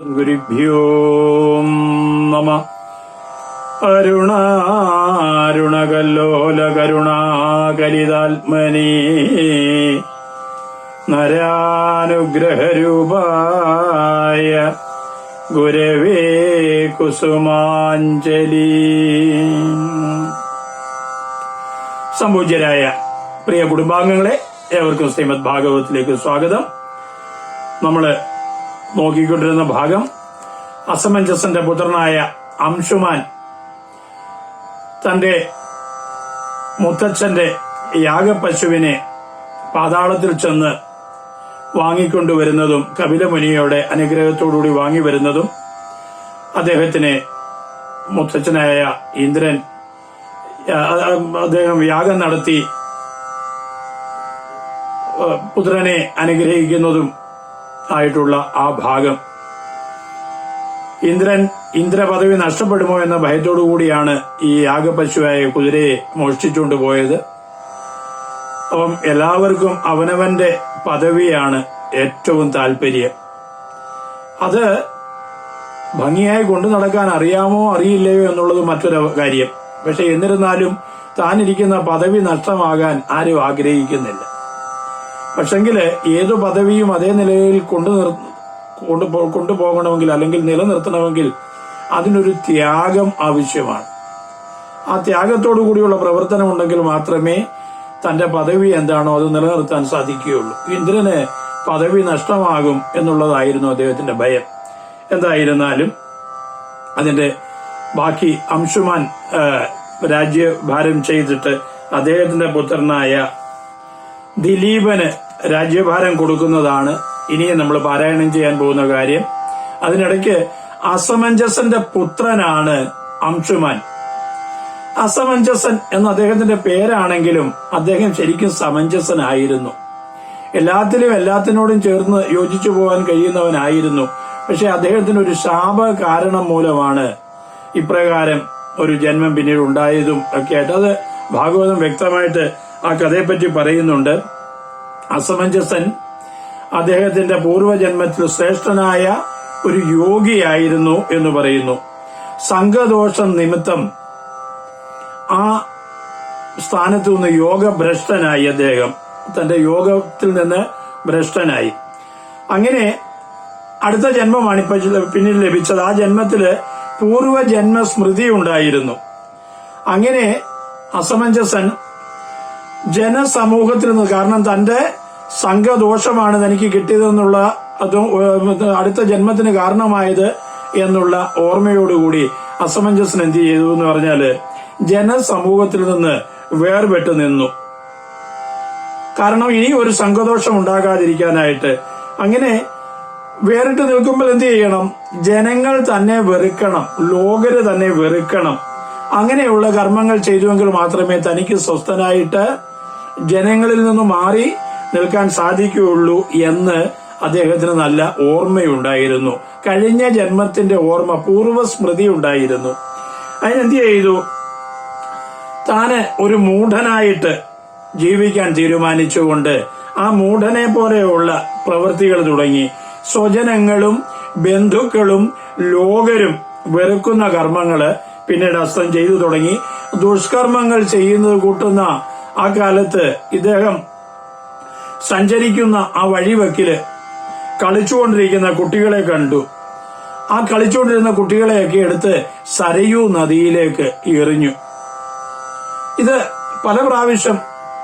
ഗുരുഭ്യോ നമ. അരുണാരുണകല്ലോല കരുണാകലിതാത്മനി നരാനുഗ്രഹരൂപായ ഗുരവേ കുസുമാഞ്ജലി. സംപൂജ്യരായ പ്രിയ കുടുംബാംഗങ്ങളെ ഏവർക്കും ശ്രീമദ് ഭാഗവതത്തിലേക്ക് സ്വാഗതം. നമ്മൾ നോക്കിക്കൊണ്ടിരുന്ന ഭാഗം അസമഞ്ജസന്റെ പുത്രനായ അംശുമാൻ തന്റെ മുത്തച്ഛന്റെ യാഗപശുവിനെ പാതാളത്തിൽ ചെന്ന് വാങ്ങിക്കൊണ്ടുവരുന്നതും കപിലമുനിയുടെ അനുഗ്രഹത്തോടുകൂടി വാങ്ങി വരുന്നതും അദ്ദേഹത്തിന് മുത്തച്ഛനായ ഇന്ദ്രൻ അദ്ദേഹം യാഗം നടത്തി പുത്രനെ അനുഗ്രഹിക്കുന്നതും ആയിട്ടുള്ള ആ ഭാഗം. ഇന്ദ്രൻ ഇന്ദ്രപദവി നഷ്ടപ്പെടുമോ എന്ന ഭയത്തോടു കൂടിയാണ് ഈ യാഗപശുവായ കുതിരയെ മോഷ്ടിച്ചുകൊണ്ട് പോയത്. അപ്പം എല്ലാവർക്കും അവനവന്റെ പദവിയാണ് ഏറ്റവും താല്പര്യം. അത് ഭംഗിയായി കൊണ്ടു നടക്കാൻ അറിയാമോ അറിയില്ലയോ എന്നുള്ളത് മറ്റൊരു കാര്യം. പക്ഷെ എന്നിരുന്നാലും താനിരിക്കുന്ന പദവി നഷ്ടമാകാൻ ആരും ആഗ്രഹിക്കുന്നില്ല. പക്ഷെങ്കിൽ ഏതു പദവിയും അതേ നിലയിൽ കൊണ്ടു നിർ കൊണ്ടുപോ- കൊണ്ടുപോകണമെങ്കിൽ അല്ലെങ്കിൽ നിലനിർത്തണമെങ്കിൽ അതിനൊരു ത്യാഗം ആവശ്യമാണ്. ആ ത്യാഗത്തോടു കൂടിയുള്ള പ്രവർത്തനം ഉണ്ടെങ്കിൽ മാത്രമേ തന്റെ പദവി എന്താണോ അത് നിലനിർത്താൻ സാധിക്കുകയുള്ളൂ. ഇന്ദ്രന് പദവി നഷ്ടമാകും എന്നുള്ളതായിരുന്നു അദ്ദേഹത്തിന്റെ ഭയം. എന്തായിരുന്നാലും അതിന്റെ ബാക്കി അംശുമാൻ രാജ്യഭാരം ചെയ്തിട്ട് അദ്ദേഹത്തിന്റെ പുത്രനായ ദിലീപന് രാജ്യഭാരം കൊടുക്കുന്നതാണ് ഇനി നമ്മൾ പാരായണം ചെയ്യാൻ പോകുന്ന കാര്യം. അതിനിടയ്ക്ക് അസമഞ്ജസന്റെ പുത്രനാണ് അംശുമാൻ. അസമഞ്ജസൻ എന്ന അദ്ദേഹത്തിന്റെ പേരാണെങ്കിലും അദ്ദേഹം ശരിക്കും സമഞ്ജസനായിരുന്നു. എല്ലാത്തിലും എല്ലാത്തിനോടും ചേർന്ന് യോജിച്ചു പോകാൻ കഴിയുന്നവനായിരുന്നു. പക്ഷെ അദ്ദേഹത്തിന് ഒരു ശാപ കാരണം മൂലമാണ് ഇപ്രകാരം ഒരു ജന്മം പിന്നീട് ഉണ്ടായതും ഒക്കെ ആയിട്ട് അത് ഭാഗവതം വ്യക്തമായിട്ട് ആ കഥയെപ്പറ്റി പറയുന്നുണ്ട്. അസമഞ്ജസൻ അദ്ദേഹത്തിന്റെ പൂർവജന്മത്തിൽ ശ്രേഷ്ഠനായ ഒരു യോഗിയായിരുന്നു എന്ന് പറയുന്നു. സംഘദോഷം നിമിത്തം ആ സ്ഥാനത്തു നിന്ന് യോഗഭ്രഷ്ടനായി അദ്ദേഹം. തന്റെ യോഗത്തിൽ നിന്ന് ഭ്രഷ്ടനായി. അങ്ങനെ അടുത്ത ജന്മമാണ് ഇപ്പൊ പിന്നീട് ലഭിച്ചത്. ആ ജന്മത്തിൽ പൂർവജന്മ സ്മൃതി ഉണ്ടായിരുന്നു. അങ്ങനെ അസമഞ്ജസൻ ജനസമൂഹത്തിൽ നിന്ന് കാരണം തന്റെ സംഘദോഷമാണ് തനിക്ക് കിട്ടിയതെന്നുള്ള അതും അടുത്ത ജന്മത്തിന് കാരണമായത് എന്നുള്ള ഓർമ്മയോടുകൂടി അസമഞ്ജസൻ എന്ത് ചെയ്തു എന്ന് പറഞ്ഞാൽ ജനസമൂഹത്തിൽ നിന്ന് വേർപെട്ട് നിന്നു. കാരണം ഇനി ഒരു സംഘദോഷം ഉണ്ടാകാതിരിക്കാനായിട്ട് അങ്ങനെ വേറിട്ട് നിൽക്കുമ്പോൾ എന്ത് ചെയ്യണം? ജനങ്ങൾ തന്നെ വെറുക്കണം ലോകര് തന്നെ വെറുക്കണം. അങ്ങനെയുള്ള കർമ്മങ്ങൾ ചെയ്തുവെങ്കിൽ മാത്രമേ തനിക്ക് സ്വസ്ഥനായിട്ട് ജനങ്ങളിൽ നിന്ന് മാറി നിൽക്കാൻ സാധിക്കുകയുള്ളൂ എന്ന് അദ്ദേഹത്തിന് നല്ല ഓർമ്മയുണ്ടായിരുന്നു. കഴിഞ്ഞ ജന്മത്തിന്റെ ഓർമ്മ പൂർവ സ്മൃതി ഉണ്ടായിരുന്നു അതിനെന്ത് ചെയ്തു? താന് ഒരു മൂഢനായിട്ട് ജീവിക്കാൻ തീരുമാനിച്ചുകൊണ്ട് ആ മൂഢനെ പോലെയുള്ള പ്രവൃത്തികൾ തുടങ്ങി. സ്വജനങ്ങളും ബന്ധുക്കളും ലോകരും വെറുക്കുന്ന കർമ്മങ്ങൾ പിന്നീട് അസ്തം ചെയ്തു തുടങ്ങി. ദുഷ്കർമ്മങ്ങൾ ചെയ്യുന്നത് കൂട്ടുന്ന ആ കാലത്ത് ഇദ്ദേഹം സഞ്ചരിക്കുന്ന ആ വഴിവെക്കിൽ കളിച്ചുകൊണ്ടിരിക്കുന്ന കുട്ടികളെ കണ്ടു. ആ കളിച്ചുകൊണ്ടിരുന്ന കുട്ടികളെയൊക്കെ എടുത്ത് സരയൂ നദിയിലേക്ക് എറിഞ്ഞു. ഇത് പല പ്രാവശ്യം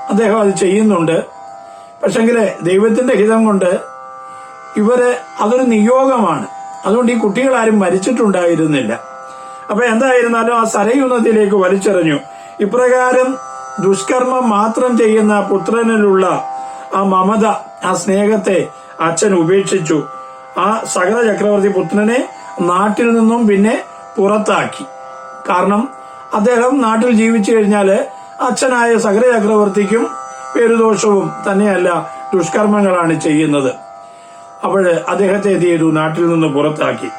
അദ്ദേഹം അത് ചെയ്യുന്നുണ്ട്. പക്ഷെങ്കിൽ ദൈവത്തിന്റെ ഹിതം കൊണ്ട് ഇവർ അതൊരു നിയോഗമാണ്. അതുകൊണ്ട് ഈ കുട്ടികളാരും മരിച്ചിട്ടുണ്ടായിരുന്നില്ല. അപ്പൊ എന്തായിരുന്നാലും ആ സരയുന്നതിലേക്ക് വലിച്ചെറിഞ്ഞു. ഇപ്രകാരം ദുഷ്കർമ്മം മാത്രം ചെയ്യുന്ന പുത്രനിലുള്ള ആ മമത ആ സ്നേഹത്തെ അച്ഛൻ ഉപേക്ഷിച്ചു. ആ സകല ചക്രവർത്തി പുത്രനെ നാട്ടിൽ നിന്നും പിന്നെ പുറത്താക്കി. കാരണം അദ്ദേഹം നാട്ടിൽ ജീവിച്ചു കഴിഞ്ഞാൽ അച്ഛനായ സകല ചക്രവർത്തിക്കും പേരുദോഷവും തന്നെയല്ല ദുഷ്കർമ്മങ്ങളാണ് ചെയ്യുന്നത്. അപ്പോൾ അദ്ദേഹത്തെ എന്ത് ചെയ്തു? നാട്ടിൽ നിന്ന് പുറത്താക്കി.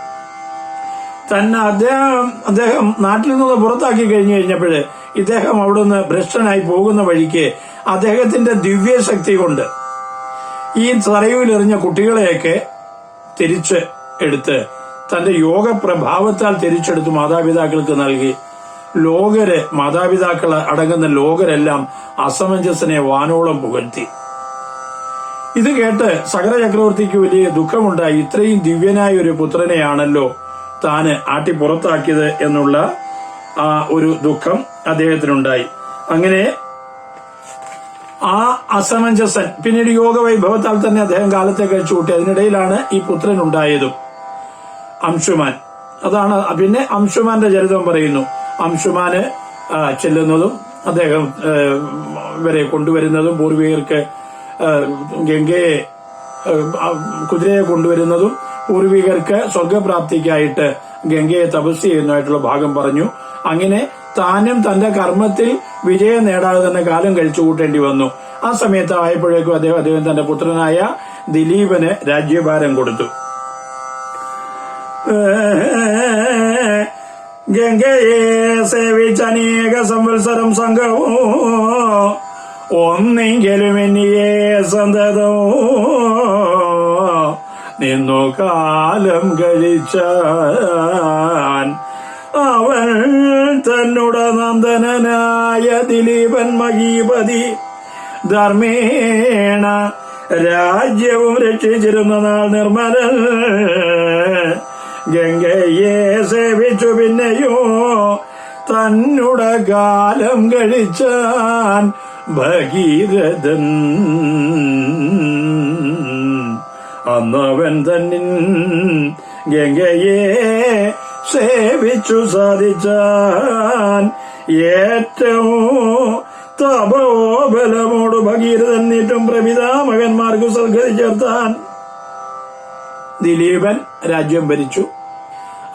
തന്നെ അദ്ദേഹം അദ്ദേഹം നാട്ടിൽ നിന്ന് പുറത്താക്കി കഴിഞ്ഞു കഴിഞ്ഞപ്പോൾ ഇദ്ദേഹം അവിടുന്ന് ഭ്രഷ്ടനായി പോകുന്ന വഴിക്ക് അദ്ദേഹത്തിന്റെ ദിവ്യശക്തി കൊണ്ട് ഈ തറയുവിലെറിഞ്ഞ കുട്ടികളെയൊക്കെ തിരിച്ച് എടുത്ത് തന്റെ യോഗ പ്രഭാവത്താൽ തിരിച്ചെടുത്ത് മാതാപിതാക്കൾക്ക് നൽകി. ലോകര് മാതാപിതാക്കൾ അടങ്ങുന്ന ലോകരെല്ലാം അസമഞ്ജസനെ വാനോളം പുകഴ്ത്തി. ഇത് കേട്ട് സകല ചക്രവർത്തിക്ക് വലിയ ദുഃഖമുണ്ടായി. ഇത്രയും ദിവ്യനായ ഒരു പുത്രനെയാണല്ലോ താന് ആട്ടി പുറത്താക്കിയത് എന്നുള്ള ആ ഒരു ദുഃഖം അദ്ദേഹത്തിനുണ്ടായി. അങ്ങനെ ആ അസമഞ്ജസൻ പിന്നീട് യോഗ വൈഭവത്താൽ തന്നെ അദ്ദേഹം കാലത്തെ കഴിച്ചു കൂട്ടി അതിനിടയിലാണ് ഈ പുത്രൻ ഉണ്ടായതും അംശുമാൻ. അതാണ് പിന്നെ അംശുമാന്റെ ചരിതം പറയുന്നു. അംശുമാന് ചെല്ലുന്നതും അദ്ദേഹം വരെ കൊണ്ടുവരുന്നതും പൂർവികർക്ക് ഗംഗയെ കുതിരയെ കൊണ്ടുവരുന്നതും പൂർവികർക്ക് സ്വർഗപ്രാപ്തിക്കായിട്ട് ഗംഗയെ തപസ് ചെയ്യുന്നതായിട്ടുള്ള ഭാഗം പറഞ്ഞു. അങ്ങനെ താനും തന്റെ കർമ്മത്തിൽ വിജയം നേടാതെ തന്നെ കാലം കഴിച്ചു കൂട്ടേണ്ടി വന്നു. ആ സമയത്ത് ആയപ്പോഴേക്കും അദ്ദേഹം അദ്ദേഹം തന്റെ പുത്രനായ ദിലീപന് രാജ്യഭാരം കൊടുത്തു. ഗംഗയെ സേവിച്ച അനേക സംവത്സരം സംഘവും ഒന്നെങ്കിലും എന്നിയെ സന്തതോ നിന്നു കാലം കഴിച്ചാൻ അവൻ തന്നുടനന്ദനായ ദിലീപൻ മഹീപതി ധർമ്മേണ രാജ്യവും രക്ഷിച്ചിരുന്ന നാൾ നിർമ്മലൻ ഗംഗയെ സേവിച്ചു. പിന്നെയോ തന്നുട കാലം കഴിച്ചാൻ ഭഗീരഥൻ. അന്നവൻ തന്നിൻ ഗംഗയെ സേവിച്ചു സാധിച്ചാൻ ഏറ്റവും തപോബലമോട് ഭഗീരഥൻ പ്രപിതാമകന്മാർക്ക് സൽഗതി ചേർത്താൻ ദിലീപൻ രാജ്യം ഭരിച്ചു.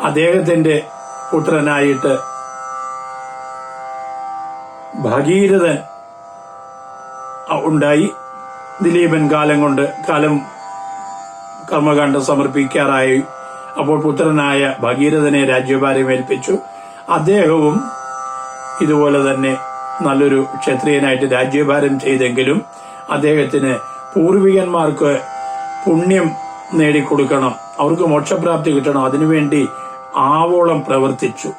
അദ്ദേഹത്തിന്റെ പുത്രനായിട്ട് ഭഗീരഥൻ ഉണ്ടായി. ദിലീപൻ കാലം കൊണ്ട് കാലം കർമ്മകാണ്ഡം സമർപ്പിക്കാറായി. അപ്പോൾ പുത്രനായ ഭഗീരഥനെ രാജ്യഭാരം ഏൽപ്പിച്ചു. അദ്ദേഹവും ഇതുപോലെ തന്നെ നല്ലൊരു ക്ഷത്രിയനായിട്ട് രാജ്യഭാരം ചെയ്തെങ്കിലും അദ്ദേഹത്തിന് പൂർവികന്മാർക്ക് പുണ്യം നേടിക്കൊടുക്കണം അവർക്ക് മോക്ഷപ്രാപ്തി കിട്ടണം അതിനുവേണ്ടി ആവോളം പ്രവർത്തിച്ചു.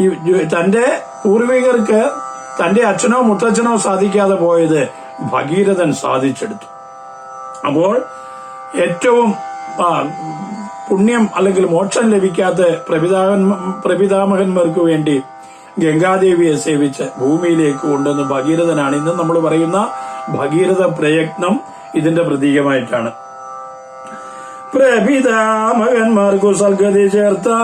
ഈ തന്റെ പൂർവികർക്ക് തന്റെ അച്ഛനോ മുത്തച്ഛനോ സാധിക്കാതെ പോയത് ഭഗീരഥൻ സാധിച്ചെടുത്തു. അപ്പോൾ ഏറ്റവും പുണ്യം അല്ലെങ്കിൽ മോക്ഷം ലഭിക്കാത്ത പ്രപിതാവൻ പ്രപിതാമഹന്മാർക്ക് വേണ്ടി ഗംഗാദേവിയെ സേവിച്ച് ഭൂമിയിലേക്ക് കൊണ്ടുവന്ന് ഭഗീരഥനാണ്. ഇന്ന് നമ്മൾ പറയുന്ന ഭഗീരഥ പ്രയത്നം ഇതിന്റെ പ്രതീകമായിട്ടാണ്. പ്രപിതാമകന്മാർക്കു സൽഗതി ചേർത്താൻ.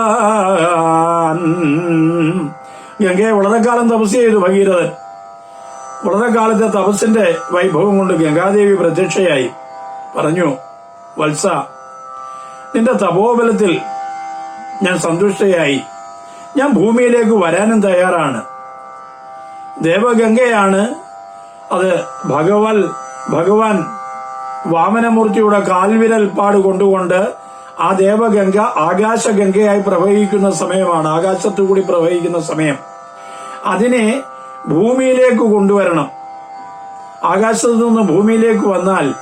ഗംഗയെ വളരെ കാലം തപസ് ചെയ്തു ഭഗീരഥൻ. വളരെ കാലത്തെ തപസ്സിന്റെ വൈഭവം കൊണ്ട് ഗംഗാദേവി പ്രത്യക്ഷയായി. പറഞ്ഞു വത്സ നിന്റെ തപോബലത്തിൽ ഞാൻ സന്തുഷ്ടയായി. ഞാൻ ഭൂമിയിലേക്ക് വരാനും തയ്യാറാണ്. ദേവഗംഗയാണ് അത് ഭഗവൽ ഭഗവാൻ വാമനമൂർത്തിയുടെ കാൽവിരൽ പാട് കൊണ്ടുകൊണ്ട് ആ ദേവഗംഗ ആകാശഗംഗയായി പ്രവഹിക്കുന്ന സമയമാണ്. ആകാശത്തുകൂടി പ്രവഹിക്കുന്ന സമയം. അതിനെ ഭൂമിയിലേക്ക് കൊണ്ടുവരണം. ആകാശത്തു നിന്ന് ഭൂമിയിലേക്ക് വന്നാൽ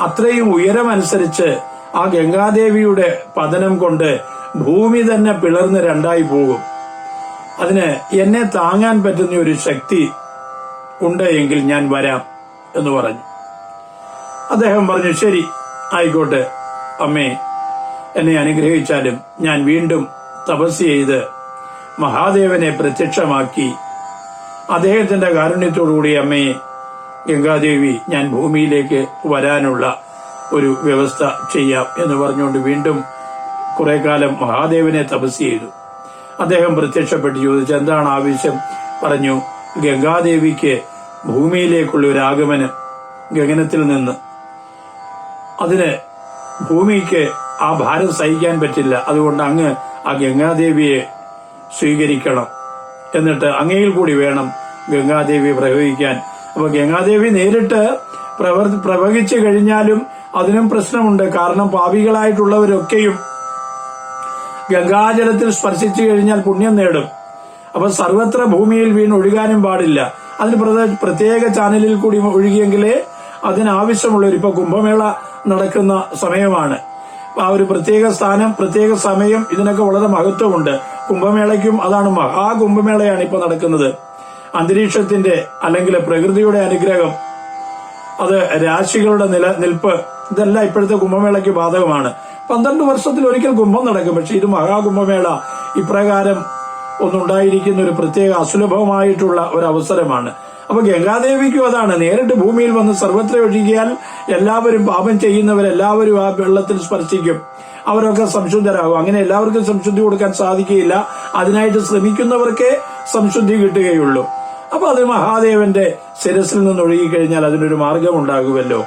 അത്രയും ഉയരമനുസരിച്ച് ആ ഗംഗാദേവിയുടെ പതനം കൊണ്ട് ഭൂമി തന്നെ പിളർന്ന് രണ്ടായി പോകും. അതിന് എന്നെ താങ്ങാൻ പറ്റുന്ന ഒരു ശക്തി ഉണ്ട് എങ്കിൽ ഞാൻ വരാം എന്ന് പറഞ്ഞു. അദ്ദേഹം പറഞ്ഞു ശരി ആയിക്കോട്ടെ അമ്മേ. എന്നെ അനുഗ്രഹിച്ചാലും ഞാൻ വീണ്ടും തപസ് ചെയ്ത് മഹാദേവനെ പ്രത്യക്ഷമാക്കി. അദ്ദേഹത്തിന്റെ കാരുണ്യത്തോടുകൂടി അമ്മയെ ഗംഗാദേവി ഞാൻ ഭൂമിയിലേക്ക് വരാനുള്ള ഒരു വ്യവസ്ഥ ചെയ്യാം എന്ന് പറഞ്ഞുകൊണ്ട് വീണ്ടും കുറെ കാലം മഹാദേവനെ തപസ് ചെയ്തു. അദ്ദേഹം പ്രത്യക്ഷപ്പെട്ട് ചോദിച്ചു എന്താണ് ആവശ്യം? പറഞ്ഞു ഗംഗാദേവിക്ക് ഭൂമിയിലേക്കുള്ള ഒരു ആഗമനം ഗഗനത്തിൽ നിന്ന്. അതിന് ഭൂമിക്ക് ആ ഭാരം സഹിക്കാൻ പറ്റില്ല. അതുകൊണ്ട് അങ്ങ് ആ ഗംഗാദേവിയെ സ്വീകരിക്കണം. എന്നിട്ട് അങ്ങയിൽ കൂടി വേണം ഗംഗാദേവി പ്രയോഗിക്കാൻ. അപ്പൊ ഗംഗാദേവി നേരിട്ട് പ്രവർ പ്രവഹിച്ചു കഴിഞ്ഞാലും അതിനും പ്രശ്നമുണ്ട്. കാരണം പാപികളായിട്ടുള്ളവരൊക്കെയും ഗംഗാജലത്തിൽ സ്പർശിച്ചു കഴിഞ്ഞാൽ പുണ്യം നേടും. അപ്പൊ സർവത്ര ഭൂമിയിൽ വീണ് ഒഴുകാനും പാടില്ല. അതിന് പ്രത്യേക ചാനലിൽ കൂടി ഒഴുകിയെങ്കിലേ അതിനാവശ്യമുള്ളവർ ഇപ്പൊ കുംഭമേള നടക്കുന്ന സമയമാണ്. ആ ഒരു പ്രത്യേക സ്ഥാനം പ്രത്യേക സമയം ഇതിനൊക്കെ വളരെ മഹത്വമുണ്ട്. കുംഭമേളയ്ക്കും അതാണ് മഹാകുംഭമേളയാണ് ഇപ്പൊ നടക്കുന്നത്. അന്തരീക്ഷത്തിന്റെ അല്ലെങ്കിൽ പ്രകൃതിയുടെ അനുഗ്രഹം അത് രാശികളുടെ നില നിൽപ്പ് ഇതെല്ലാം ഇപ്പോഴത്തെ കുംഭമേളയ്ക്ക് ബാധകമാണ്. പന്ത്രണ്ട് വർഷത്തിൽ ഒരിക്കൽ കുംഭം നടക്കും. പക്ഷെ ഇത് മഹാകുംഭമേള. ഇപ്രകാരം ഒന്നുണ്ടായിരിക്കുന്ന ഒരു പ്രത്യേക അസുലഭമായിട്ടുള്ള ഒരു അവസരമാണ് അപ്പൊ ഗംഗാദേവിക്കും അതാണ്. നേരിട്ട് ഭൂമിയിൽ വന്ന് സർവത്ര ഒഴുകിയാൽ എല്ലാവരും പാപം ചെയ്യുന്നവരെല്ലാവരും ആ വെള്ളത്തിൽ സ്പർശിക്കും. അവരൊക്കെ സംശുദ്ധരാകും. അങ്ങനെ എല്ലാവർക്കും സംശുദ്ധി കൊടുക്കാൻ സാധിക്കുകയില്ല. അതിനായിട്ട് ശ്രമിക്കുന്നവർക്കേ സംശുദ്ധി കിട്ടുകയുള്ളൂ. അപ്പൊ അത് മഹാദേവന്റെ ശിരസിൽ നിന്ന് ഒഴുകിക്കഴിഞ്ഞാൽ അതിനൊരു മാർഗം ഉണ്ടാകുമല്ലോ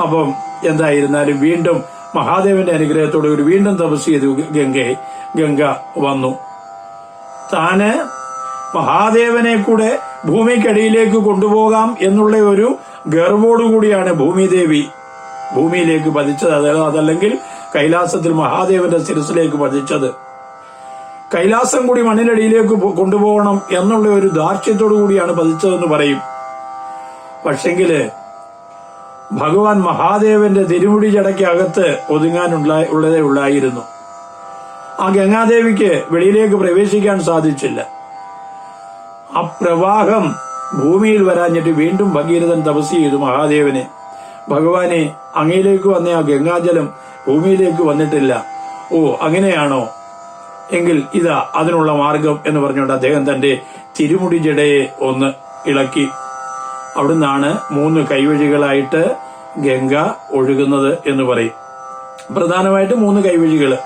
അപ്പം എന്തായിരുന്നാലും വീണ്ടും മഹാദേവന്റെ അനുഗ്രഹത്തോടെ ഒരു വീണ്ടും തപസ് ചെയ്തു ഗംഗയെ. ഗംഗ വന്നു. താന് മഹാദേവനെ കൂടെ ഭൂമിക്കടിയിലേക്ക് കൊണ്ടുപോകാം എന്നുള്ള ഒരു ഗർവോടുകൂടിയാണ് ഭൂമിദേവി. ഭൂമിയിലേക്ക് പതിച്ചത്. അതായത് അതല്ലെങ്കിൽ കൈലാസത്തിൽ മഹാദേവന്റെ ശിരസിലേക്ക് പതിച്ചത്. കൈലാസം കൂടി മണ്ണിനടിയിലേക്ക് കൊണ്ടുപോകണം എന്നുള്ള ഒരു ദാർഷ്ട്യത്തോടു കൂടിയാണ് പതിച്ചതെന്ന് പറയും. പക്ഷെങ്കിൽ ഭഗവാൻ മഹാദേവന്റെ തിരുമുടി ചടയ്ക്കകത്ത് ഒതുങ്ങാനുള്ള ഉള്ളതേ ഉള്ളായിരുന്നു. ആ ഗംഗാദേവിക്ക് വെളിയിലേക്ക് പ്രവേശിക്കാൻ സാധിച്ചില്ല. ആ പ്രവാഹം ഭൂമിയിൽ വരാഞ്ഞിട്ട് വീണ്ടും ഭഗീരഥൻ തപസ് ചെയ്തു മഹാദേവനെ. ഭഗവാനെ അങ്ങയിലേക്ക് വന്ന ആ ഗംഗാജലം ഭൂമിയിലേക്ക് വന്നിട്ടില്ല. ഓ അങ്ങനെയാണോ? എങ്കിൽ ഇതാ അതിനുള്ള മാർഗം എന്ന് പറഞ്ഞുകൊണ്ട് അദ്ദേഹം തന്റെ തിരുമുടി ജടയെ ഒന്ന് ഇളക്കി. അവിടുന്നാണ് മൂന്ന് കൈവഴികളായിട്ട് ഗംഗ ഒഴുകുന്നത് എന്ന് പറയും. പ്രധാനമായിട്ട് മൂന്ന് കൈവഴികൾ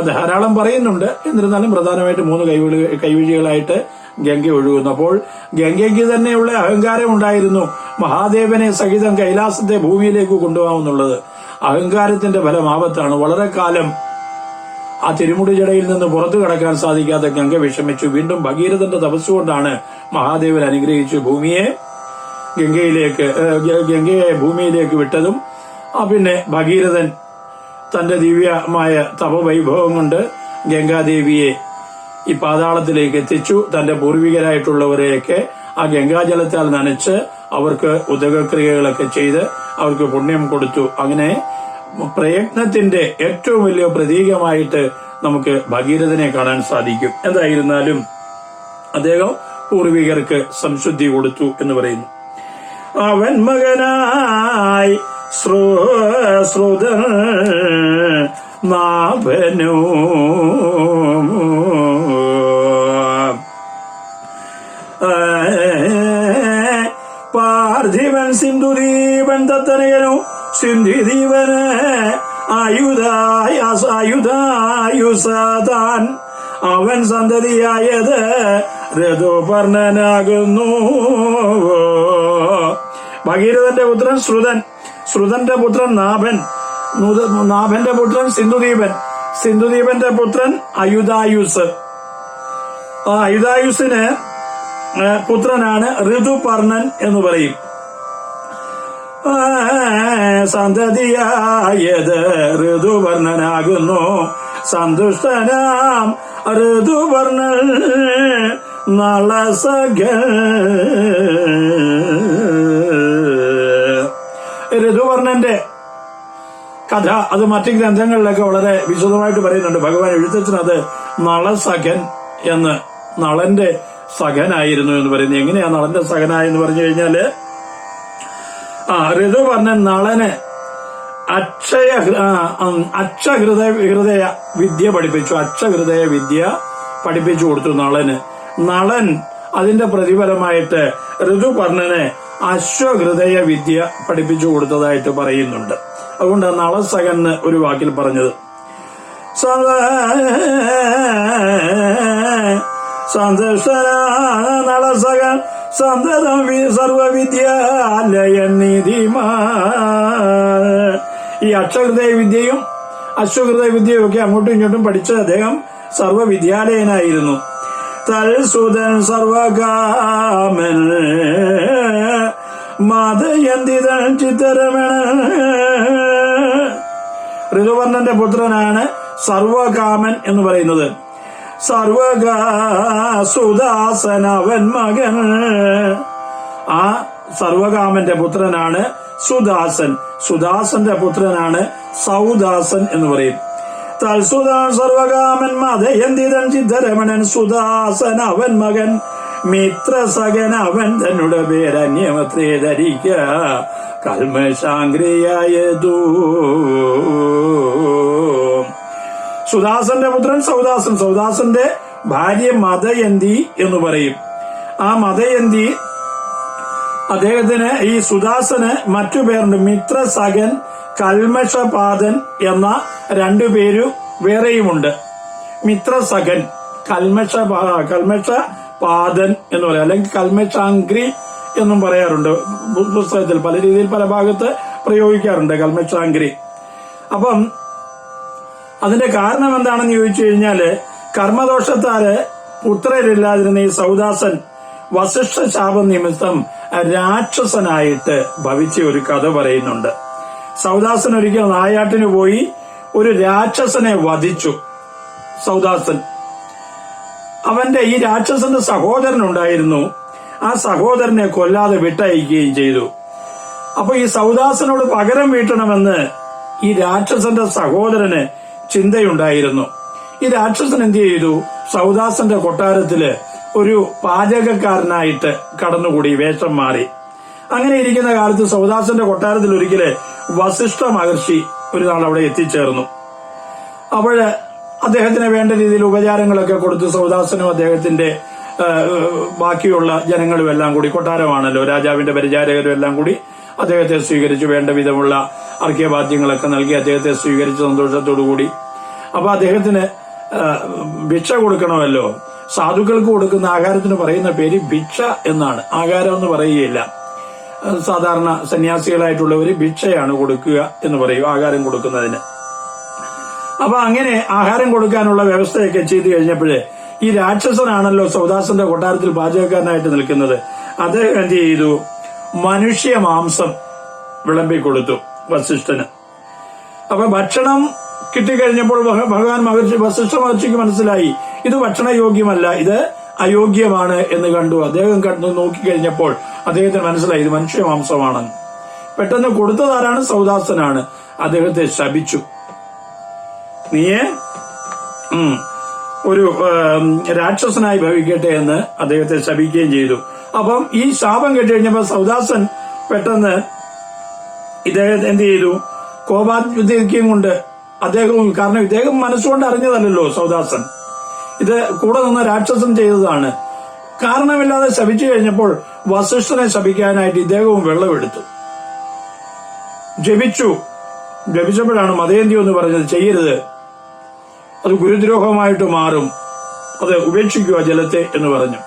ധാരാളം പറയുന്നുണ്ട്. എന്നിരുന്നാലും പ്രധാനമായിട്ട് മൂന്ന് കൈവഴി കൈവഴികളായിട്ട് ഗംഗ ഒഴുകുന്നു. അപ്പോൾ ഗംഗയ്ക്ക് തന്നെയുള്ള അഹങ്കാരം ഉണ്ടായിരുന്നു. മഹാദേവനെ സഹിതം കൈലാസത്തെ ഭൂമിയിലേക്ക് കൊണ്ടുപോകാമെന്നുള്ളത്. അഹങ്കാരത്തിന്റെ ഫലം ആപത്താണ്. വളരെ കാലം ആ തിരുമുടി ജടയിൽ നിന്ന് പുറത്തു കടക്കാൻ സാധിക്കാതെ ഗംഗ വിഷമിച്ചു. വീണ്ടും ഭഗീരഥന്റെ തപസ്സുകൊണ്ടാണ് മഹാദേവൻ അനുഗ്രഹിച്ചു ഭൂമിയെ ഗംഗയിലേക്ക് ഗംഗയെ ഭൂമിയിലേക്ക് വിട്ടതും. ആ പിന്നെ ഭഗീരഥൻ തന്റെ ദിവ്യമായ തപവൈഭവം കൊണ്ട് ഗംഗാദേവിയെ ഈ പാതാളത്തിലേക്ക് എത്തിച്ചു. തന്റെ പൂർവികരായിട്ടുള്ളവരെയൊക്കെ ആ ഗംഗാജലത്താൽ നനച്ച് അവർക്ക് ഉദകക്രിയകളൊക്കെ ചെയ്ത് അവർക്ക് പുണ്യം കൊടുത്തു. അങ്ങനെ പ്രയത്നത്തിന്റെ ഏറ്റവും വലിയ പ്രതീകമായിട്ട് നമുക്ക് ഭഗീരഥനെ കാണാൻ സാധിക്കും. എന്തായിരുന്നാലും അദ്ദേഹം പൂർവികർക്ക് സംശുദ്ധി കൊടുത്തു എന്ന് പറയുന്നു. അവൻ മകനായി ശ്രുതൻ നാഭനോ പാർത്ഥിവൻ സിന്ധുദീപൻ തത്തനയനു സിന്ധിദീപന് ആയുധായ ആയുധായുസതാൻ അവൻ സന്തതിയായത് ഋതുപർണനാകുന്നു ഭഗീരഥന്റെ പുത്രൻ ശ്രുതൻ ശ്രുതന്റെ പുത്രൻ നാഭൻ നാഭന്റെ പുത്രൻ സിന്ധുദീപൻ സിന്ധുദീപന്റെ പുത്രൻ അയുധായുസ്. ആ അയുധായുസിന് പുത്രനാണ് ഋതുപർണൻ എന്ന് പറയും. സന്തതിയായത് ഋതുവർണനാകുന്നു സന്തുഷ്ടനാം ഋതുവർണൻ നളസഖ ഋതുവർണന്റെ കഥ അത് മറ്റ് ഗ്രന്ഥങ്ങളിലൊക്കെ വളരെ വിശദമായിട്ട് പറയുന്നുണ്ട്. ഭഗവാൻ എഴുത്തച്ഛനത് നളസഖൻ എന്ന് നളന്റെ സഖനായിരുന്നു എന്ന് പറയുന്നത് എങ്ങനെയാ നളന്റെ സഖനായെന്ന് പറഞ്ഞു കഴിഞ്ഞാൽ ആ പറഞ്ഞ നളന് അക്ഷയ അക്ഷഹൃദയ ഹൃദയ വിദ്യ പഠിപ്പിച്ചു. അക്ഷഹൃദയ വിദ്യ പഠിപ്പിച്ചു കൊടുത്തു നളന്. നളൻ അതിന്റെ പ്രതിഫലമായിട്ട് ഋതുപർണന് അശ്വഹൃദയ വിദ്യ പഠിപ്പിച്ചു കൊടുത്തതായിട്ട് പറയുന്നുണ്ട്. അതുകൊണ്ട് നളസകൻ ഒരു വാക്കിൽ പറഞ്ഞത് നളസകൻ സന്തതം സർവവിദ്യാലയ നിധിമാ ഈ അക്ഷഹൃദയ വിദ്യയും അശ്വകൃത വിദ്യയും ഒക്കെ അങ്ങോട്ടും ഇങ്ങോട്ടും പഠിച്ച അദ്ദേഹം സർവവിദ്യാലയനായിരുന്നു. തൽസുതൻ സർവകാമൻ. മതയന്തിതൻ ചിത്തരമണ. ഋതുവർണന്റെ പുത്രനാണ് സർവകാമൻ എന്ന് പറയുന്നത്. സർവകാസുദാസൻ അവൻ മകൻ. ആ സർവകാമന്റെ പുത്രനാണ് സുദാസൻ. സുദാസന്റെ പുത്രനാണ് സൗദാസൻ എന്ന് പറയും. തൽസുതാ സർവകാമൻ മതയന്തിതൻ ചിദ്ധരമണൻ സുദാസൻ അവൻ മകൻ. മിത്രസകൻ അവൻ തന്നുടെ പേരന്യമത്രേ ധരിക്ക. കൽമശാങ്ക്രിയായതൂ. സുദാസന്റെ പുത്രൻ സൗദാസൻ. സൗദാസന്റെ ഭാര്യ മതയന്തി എന്ന് പറയും. ആ മതയന്തി അദ്ദേഹത്തിന് ഈ സുദാസന് മറ്റു പേരുണ്ട്. മിത്രസകൻ കൽമഷപാദൻ എന്ന രണ്ടു പേരു വേറെയുമുണ്ട്. മിത്രസകൻ കൽമഷ കൽമഷ പാദൻ എന്ന് പറയാം. അല്ലെങ്കിൽ കൽമഷാങ്ക്രി എന്നും പറയാറുണ്ട്. പുസ്തകത്തിൽ പല രീതിയിൽ പല ഭാഗത്ത് പ്രയോഗിക്കാറുണ്ട് കൽമഷാങ്ക്രി അപ്പം അതിന്റെ കാരണം എന്താണെന്ന് ചോദിച്ചു കഴിഞ്ഞാൽ കർമ്മദോഷത്താൽ പുത്രരില്ലാതിരുന്ന ഈ സൗദാസൻ വസിഷ്ഠ ശാപം നിമിത്തം രാക്ഷസനായിട്ട് ഭവിച്ച ഒരു കഥ പറയുന്നുണ്ട്. സൗദാസൻ ഒരിക്കൽ നായാട്ടിന് പോയി ഒരു രാക്ഷസനെ വധിച്ചു. സൗദാസൻ. അവന്റെ ഈ രാക്ഷസന്റെ സഹോദരൻ ഉണ്ടായിരുന്നു ആ സഹോദരനെ കൊല്ലാതെ വിട്ടയക്കുകയും ചെയ്തു. അപ്പൊ ഈ സൗദാസനോട് പകരം വീട്ടണമെന്ന് ഈ രാക്ഷസന്റെ സഹോദരന് ചിന്തയുണ്ടായിരുന്നു. ഈ രാക്ഷസൻ എന്ത് ചെയ്തു? സൗദാസന്റെ കൊട്ടാരത്തിൽ ഒരു പാചകക്കാരനായിട്ട് കടന്നുകൂടി വേഷം മാറി. അങ്ങനെ ഇരിക്കുന്ന കാലത്ത് സൗദാസന്റെ കൊട്ടാരത്തിൽ ഒരിക്കൽ വസിഷ്ഠ മഹർഷി ഒരു നാൾ അവിടെ എത്തിച്ചേർന്നു. അപ്പോഴ് അദ്ദേഹത്തിന് വേണ്ട രീതിയിൽ ഉപചാരങ്ങളൊക്കെ കൊടുത്ത് സൗദാസനും അദ്ദേഹത്തിന്റെ ബാക്കിയുള്ള ജനങ്ങളും എല്ലാം കൂടി കൊട്ടാരമാണല്ലോ രാജാവിന്റെ പരിചാരകരും എല്ലാം കൂടി അദ്ദേഹത്തെ സ്വീകരിച്ചു. വേണ്ട വിധമുള്ള അർഘ്യവാദ്യങ്ങളൊക്കെ നൽകി അദ്ദേഹത്തെ സ്വീകരിച്ച സന്തോഷത്തോടു കൂടി അപ്പൊ അദ്ദേഹത്തിന് ഭിക്ഷ കൊടുക്കണമല്ലോ. സാധുക്കൾക്ക് കൊടുക്കുന്ന ആഹാരത്തിന് പറയുന്ന പേര് ഭിക്ഷ എന്നാണ്. ആഹാരം എന്ന് പറയുകയില്ല സാധാരണ സന്യാസികളായിട്ടുള്ളവര് ഭിക്ഷയാണ് കൊടുക്കുക എന്ന് പറയും ആഹാരം കൊടുക്കുന്നതിന്. അപ്പൊ അങ്ങനെ ആഹാരം കൊടുക്കാനുള്ള വ്യവസ്ഥയൊക്കെ ചെയ്തു കഴിഞ്ഞപ്പോഴേ ഈ രാക്ഷസനാണല്ലോ സൗദാസന്റെ കൊട്ടാരത്തിൽ പാചകക്കാരനായിട്ട് നിൽക്കുന്നത്. അദ്ദേഹം എന്ത് ചെയ്തു? മനുഷ്യ മാംസം വിളമ്പി കൊടുത്തു വസിഷ്ഠന്. അപ്പൊ ഭക്ഷണം കിട്ടിക്കഴിഞ്ഞപ്പോൾ ഭഗ- ഭഗവാൻ മഹർഷി വസിഷ്ഠ മഹർഷിക്ക് മനസ്സിലായി ഇത് ഭക്ഷണയോഗ്യമല്ല ഇത് അയോഗ്യമാണ് എന്ന് കണ്ടു. അദ്ദേഹം കണ്ടു നോക്കിക്കഴിഞ്ഞപ്പോൾ അദ്ദേഹത്തിന് മനസ്സിലായി ഇത് മനുഷ്യ മാംസമാണെന്ന് പെട്ടെന്ന് കൊടുത്തതാരാണ് സൗദാസനാണ്. അദ്ദേഹത്തെ ശപിച്ചു. നീയെ ഒരു രാക്ഷസനായി ഭവിക്കട്ടെ എന്ന് അദ്ദേഹത്തെ ശപിക്കുകയും ചെയ്തു. അപ്പം ഈ ശാപം കേട്ടുകഴിഞ്ഞപ്പോൾ സൗദാസൻ പെട്ടെന്ന് ഇദ്ദേഹം എന്ത് ചെയ്തു? കോപാധിക്യം കൊണ്ട് അദ്ദേഹവും കാരണം ഇദ്ദേഹം മനസ്സുകൊണ്ട് അറിഞ്ഞതല്ലല്ലോ സൗദാസൻ. ഇത് കൂടെ നിന്ന് രാക്ഷസൻ ചെയ്തതാണ്. കാരണമില്ലാതെ ശപിച്ചു കഴിഞ്ഞപ്പോൾ വസിഷ്ഠനെ ശപിക്കാനായിട്ട് ഇദ്ദേഹവും വെള്ളമെടുത്തു. ജപിച്ചു. ജപിച്ചപ്പോഴാണ് മതയന്തി എന്ന് പറഞ്ഞത് ചെയ്യരുത്. അത് ഗുരുദ്രോഹമായിട്ട് മാറും. അത് ഉപേക്ഷിക്കുക ജലത്തെ എന്ന് പറഞ്ഞു.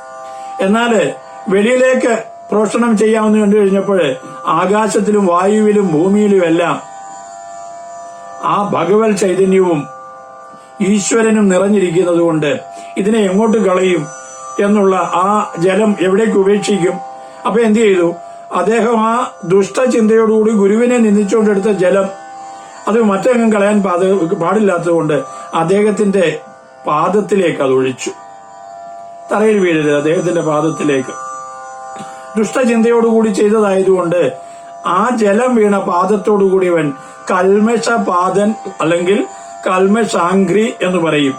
എന്നാൽ വെളിയിലേക്ക് പ്രോഷണം ചെയ്യാമെന്ന് കണ്ടു കഴിഞ്ഞപ്പോൾ ആകാശത്തിലും വായുവിലും ഭൂമിയിലും എല്ലാം ആ ഭഗവത് ചൈതന്യവും ഈശ്വരനും നിറഞ്ഞിരിക്കുന്നത് കൊണ്ട് ഇതിനെ എങ്ങോട്ട് കളയും എന്നുള്ള ആ ജലം എവിടേക്ക് ഉപേക്ഷിക്കും? അപ്പൊ എന്തു ചെയ്തു? അദ്ദേഹം ആ ദുഷ്ടചിന്തയോടുകൂടി ഗുരുവിനെ നിന്ദിച്ചുകൊണ്ടെടുത്ത ജലം അത് മറ്റെങ്ങും കളയാൻ പാത- പാടില്ലാത്തതുകൊണ്ട് അദ്ദേഹത്തിന്റെ പാദത്തിലേക്ക് അത് ഒഴിച്ചു. തറയിൽ വീഴരുത് അദ്ദേഹത്തിന്റെ പാദത്തിലേക്ക്. ദുഷ്ടചിന്തയോടുകൂടി ചെയ്തതായതുകൊണ്ട് ആ ജലം വീണ പാദത്തോടുകൂടി അവൻ കൽമഷപാദൻ അല്ലെങ്കിൽ കൽമഷാംഗ്രി എന്ന് പറയും.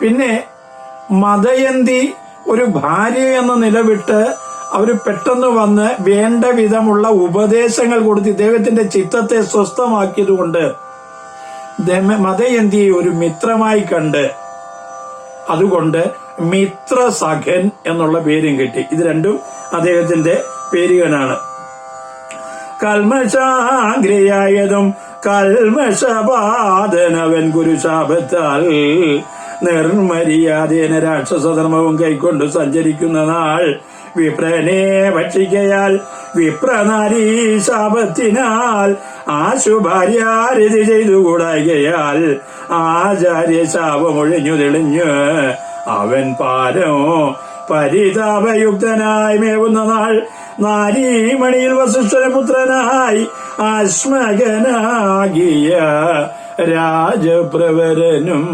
പിന്നെ മതയന്തി ഒരു ഭാര്യ എന്ന നിലവിട്ട് അവർ പെട്ടെന്ന് വന്ന് വേണ്ട വിധമുള്ള ഉപദേശങ്ങൾ കൊടുത്ത് ഇദ്ദേഹത്തിന്റെ ചിത്തത്തെ സ്വസ്ഥമാക്കിയതുകൊണ്ട് മതയന്തിയെ ഒരു മിത്രമായി കണ്ട് അതുകൊണ്ട് മിത്രസഖൻ എന്നുള്ള പേരും കിട്ടി. ഇത് രണ്ടും അദ്ദേഹത്തിന്റെ പേരുകനാണ്. കൽമശാഗ്രയായതും കൽമശപാതനവൻ ഗുരുശാപത്താൽ നിർമര്യാദേന രാക്ഷസധർമ്മവും കൈക്കൊണ്ട് സഞ്ചരിക്കുന്ന നാൾ വിപ്രനെ ഭക്ഷിക്കയാൽ വിപ്രനാരീ ശാപത്തിനാൽ ചെയ്തു ചെയ്തുകൂടായികയാൽ ആചാര്യ ശാപമൊഴിഞ്ഞു തെളിഞ്ഞ് അവൻ പാരോ പരിതാപയുക്തനായി മേവുന്ന നാൾ നാരീമണിയിൽ വസിഷ്ഠപുത്രനായി ആശ്മകനാകിയ രാജപ്രവരനും.